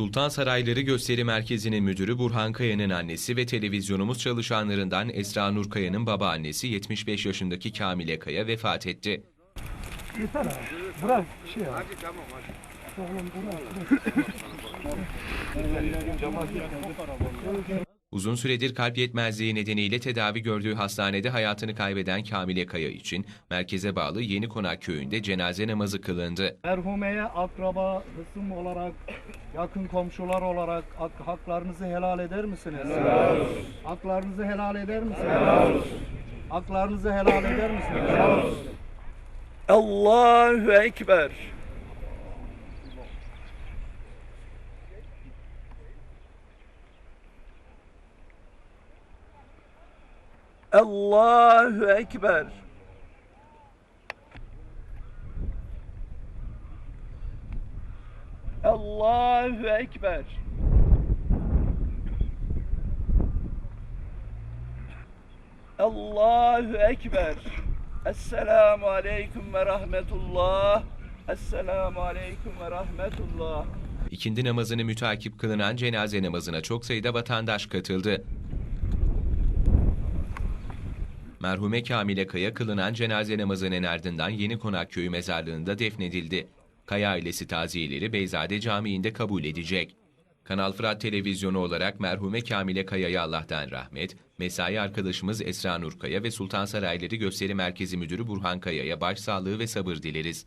Sultan Sarayları Gösteri Merkezi'nin müdürü Burhan Kaya'nın annesi ve televizyonumuz çalışanlarından Esra Nur Kaya'nın babaannesi 75 yaşındaki Kamile Kaya vefat etti. Yeter abi. Bırak şey yap. Oğlum bırak. Uzun süredir kalp yetmezliği nedeniyle tedavi gördüğü hastanede hayatını kaybeden Kamile Kaya için merkeze bağlı Yeni Konak köyünde cenaze namazı kılındı. Merhumeye akraba, hısım olarak, yakın komşular olarak hak- haklarınızı helal eder misiniz? Helal olsun. Haklarınızı helal eder misiniz? Helal olsun. Haklarınızı helal eder misiniz? Helal olsun. Allahu Ekber. Allahu Ekber. Allahu Ekber. Allahu Ekber. Esselamu Aleyküm ve Rahmetullah. Esselamu Aleyküm ve Rahmetullah. İkindi namazını mütakip kılınan cenaze namazına çok sayıda vatandaş katıldı. Merhume Kamile Kaya kılınan cenaze namazının ardından Yeni Konak Köyü mezarlığında defnedildi. Kaya ailesi taziyeleri Beyzade Camii'nde kabul edecek. Kanal Fırat Televizyonu olarak merhume Kamile Kaya'ya Allah'tan rahmet, mesai arkadaşımız Esra Nur Kaya ve Sultan Sarayları Gösteri Merkezi Müdürü Burhan Kaya'ya başsağlığı ve sabır dileriz.